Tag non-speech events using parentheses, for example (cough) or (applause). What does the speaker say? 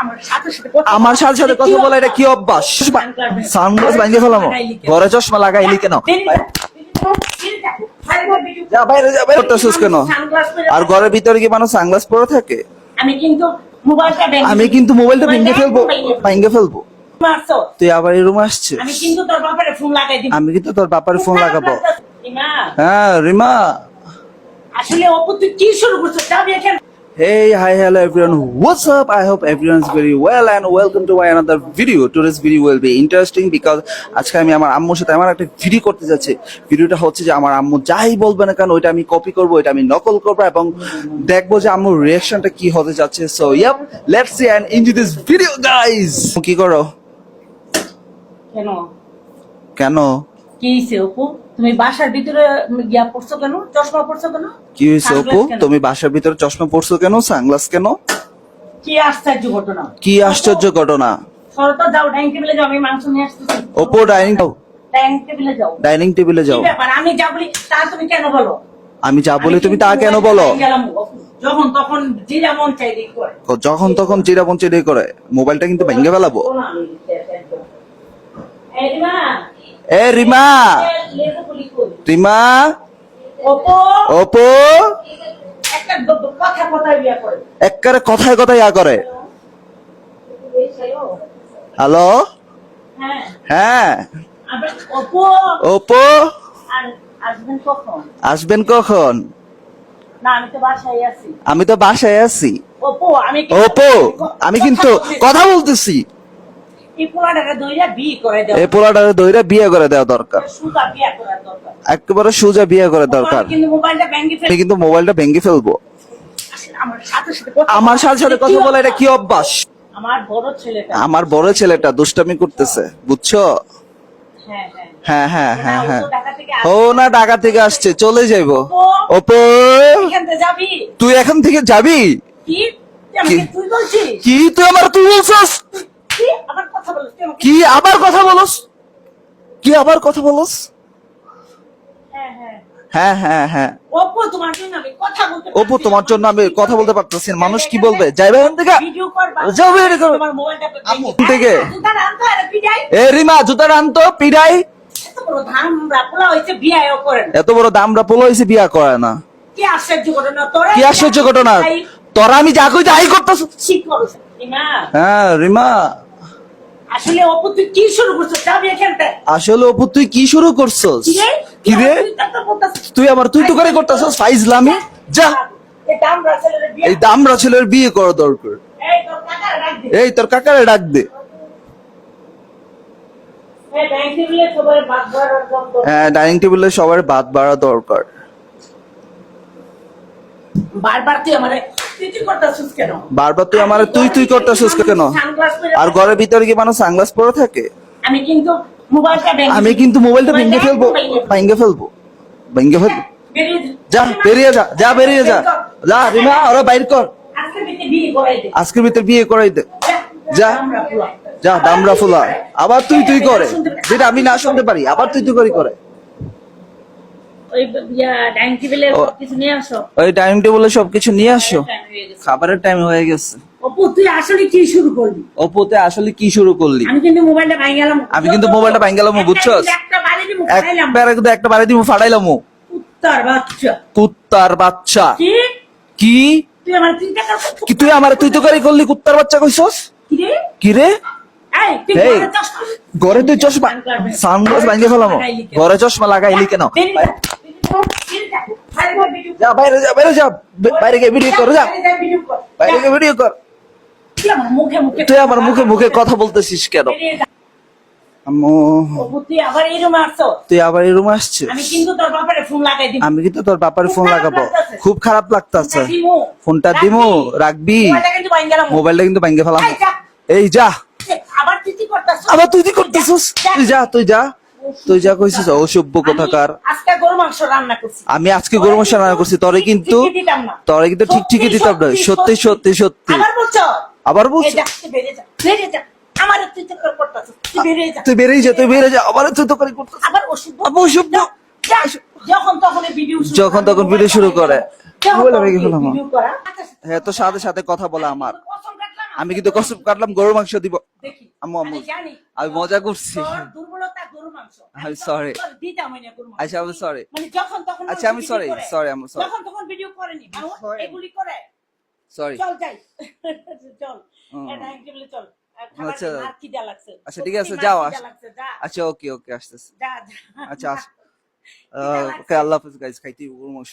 আমার সাথে সাথে কথা বলা। এটা কি অভ্যাস? সানগ্লাস ভাঙিয়ে ফেলাম ঘরে চশমা লাগাইলি কেন? আর ঘরের ভিতরে কি মানুষ সানগ্লাস পরে থাকে? আমি কিন্তু মোবাইলটা ভেঙে আমি কিন্তু মোবাইলটা ভেঙে ফেলব ভেঙে ফেলব। তুই আবার এই রুমে আসছিস? আমি কিন্তু তোর বাপারে ফোন লাগাই দিব। আমি কিন্তু তোর বাপার ফোন লাগাবো। হ্যাঁ রিমা। আসলে অপু তুই কি শুরু করছ যাবি এখানে Hey, hi, hello everyone. What's up? I hope everyone's very well and welcome to my another video. Today's video will be interesting because আজকে আমি আমার আম্মুর সাথে আমার একটা ভিডিও করতে যাচ্ছি ভিডিওটা হচ্ছে যে আমার আম্মু যাই বলবে না কেন ওইটা আমি কপি করব ওইটা আমি নকল করব এবং দেখব যে আম্মুর রিয়াকশনটা কি হতে যাচ্ছে so yep let's see and into this video guys কি করো কেন কেন অপু? তুমি বাসার ভিতরে গিয়া পড়ছো কেন? চশমা পড়ছো কেন? কি হয়েছে অপু? তুমি বাসার ভিতরে চশমা কেন? সানগ্লাস কেন? কি আশ্চর্য ঘটনা। কি আশ্চর্য ঘটনা? সরতা যাও ডাইনিং টেবিলে যাও আমি মাংস নিয়ে আসতেছি। অপু ডাইনিং ডাইনিং টেবিলে যাও। ডাইনিং টেবিলে যাও। ব্যাপার? আমি যা বলি তা তুমি কেন বলো? আমি যা বলি তুমি তা কেন বলো। যখন তখন যেমন চাই করে। যখন তখন করে। মোবাইলটা কিন্তু ভেঙে ফেলাবো। এই এ রিমা? রিমা। অপু, ওপো একবারে কথায় কথায় ইয়া করে। হ্যালো। হ্যাঁ। হ্যাঁ। ওপো আসবেন কখন? আসবেন কখন? না আমি তো বাসায় আছি। আমি তো বাসায় আছি। অপু আমি কি- ওপো আমি কিন্তু কথা বলতেছি। এই দইরা বিয়ে করে দেও। এই পোলাটারে দইরা বিয়ে করে দেওয়া দরকার। বিয়ে একেবারে সোজা বিয়ে করে দরকার। কিন্তু মোবাইলটা আমি কিন্তু মোবাইলটা ভেঙে ফেলব। আমার সাথে সাথে কথা- বলা এটা কি অভ্যাস? আমার বড় ছেলেটা। আমার বড় ছেলেটা দুষ্টামি করতেছে বুঝছ? হ্যাঁ হ্যাঁ। হ্যাঁ হ্যাঁ হ্যাঁ ও হ্যাঁ। থেকে না ঢাকা থেকে আসছে চলে যাইবো। ওপো তুই এখন থেকে যাবি? কি? তুই আমার তুই বলছিস? কি তুই আমার তুই বলছস? কি আবার কথা বলস? কি আবার কথা বলস? হ্যাঁ হ্যাঁ। হ্যাঁ হ্যাঁ হ্যাঁ। তোমার জন্য আমি কথা বলতে পারতেছি মানুষ কি বলবে? যাইবে এখান থেকে। যাও বের করো। তোমার মোবাইলটা আম্মু, থেকে? জুতা আনতে আর পিটাই এ রিমা জুতা আনতো পিড়াই। এত বড় দামরা পোলো হয়েছে বিয়া করে না। কি আশ্চর্য ঘটনা তোরা আমি যা কই তাই করতেছ। হ্যাঁ রিমা। আসলে অপু তুই কি শুরু করছ যাবি এখান আসলে অপু তুই কি শুরু করছস? কি রে? তুই আমার তুই তো করে করতেছস? ফাইজলামি? যা। এই বিয়ে। এই দামরা ছেলের বিয়ে করা দরকার। এই তোর টাকা রাখ দে। এই তোর কাকারে ডাক দে। বাদ হ্যাঁ ডাইনিং টেবিলে সবার ভাত বাড়া দরকার। বারবার তুই আমারে বারবার তুই আমার তুই তুই করতেছিস কেন? আর ঘরের ভিতরে কি মানুষ সানগ্লাস পরে থাকে? আমি কিন্তু মোবাইলটা ভেঙে আমি কিন্তু মোবাইলটা ভেঙে ফেলব। ভেঙে ফেলব। ভেঙে ফেলব। যা। বেরিয়ে যা যা বেরিয়ে যা। যা রিমা ওরা বাইর কর। আজকের ভিতরে বিয়ে করাই দে। যা। যা। দামরা ফুলা। আবার তুই তুই করে। যেটা আমি না শুনতে পারি আবার তুই তুই করে করে। ওই ডাইনিং টেবিলে ও। নিয়ে আসো। ওই টাইম টেবিলে সবকিছু নিয়ে আসো। টাইম হয়ে। খাবারের টাইম হয়ে গেছে। অপু তুই আসলে কি শুরু করলি? অপুতে আসলে কি শুরু করলি? আমি কিন্তু মোবাইলটা ভাঙ গেলাম। আমি কিন্তু মোবাইলটা ভাঙ গেলাম, বুঝছস? একটা বাড়ি দিব খাইলাম একবারে কিন্তু একটা বাড়ি দিব ফাটাইলাম উত্তর বাচ্চা। কুত্তার বাচ্চা। কি? কি? তুই আমার কি তুই আমার তুই তো করে করলি কুত্তার বাচ্চা কইছস? কি রে? কি রে? এই ঘরে তুই চশমা সানগ্লাস ভাঙে ফেলাম ঘরে চশমা লাগাইলি কেন? যা, বাইরে যা, বাইরে যা। বাইরে গিয়ে ভিডিও কর যা। বাইরে গিয়ে ভিডিও কর। তুই আমার মুখে মুখে কথা বলতেছিস। কেন? তুই আবার এই রুমে আসছিস? আমি কিন্তু তোর বাপারে ফোন লাগাই দিব। আমি কিন্তু তোর বাপার ফোন লাগাবো। খুব খারাপ লাগতাছে। ফোনটা দিমু। রাখবি। মোবাইলটা কিন্তু ভাঙ্গে ফেলাম। এই যা। আবার তুই কি করতাছ আবার তুই কি করতেছিস? তুই যা তুই যা। তুই যা কইছিস অসভ্য কথাকার। আজকে গরু মাংস রান্না করছি। আমি আজকে গরু মশলা রান্না করছি তরে কিন্তু। তরে কিন্তু ঠিক ঠিকই দিতাম না। সত্যি সত্যি সত্যি। আবার বলছো? আবার বলছি? বেরিয়ে যা বেরিয়ে যা। আমার তুই তো করতাছ তুই বেরিয়ে যা। তুই বেরিয়ে যা তুই বেরিয়ে যা আবার তুই তো করে করতেছিস। আবার আবার অসভ্য। যখন তখন ভিডিও যখন তখন ভিডিও শুরু করে। হ্যাঁ তো সাথে সাথে কথা বলে আমার। আমি কিন্তু কসম কাটলাম গরুর মাংস দিব। দেখি। আম্মু, আম্মু, আমি মজা করছি। গরু আমি আচ্ছা. মানে আচ্ছা, আমি ভিডিও sorry, করে। sorry, I'm যখন তখন ভিডিও করেনি এগুলি করে। সরি চল যাই। চল। হুম। চল। আচ্ছা। আচ্ছা, ঠিক আছে, যাও, আচ্ছা ওকে ওকে আসতেছে। আচ্ছা (laughs) আল্লাহ হাফেজ গাইস খাইতে মাংস।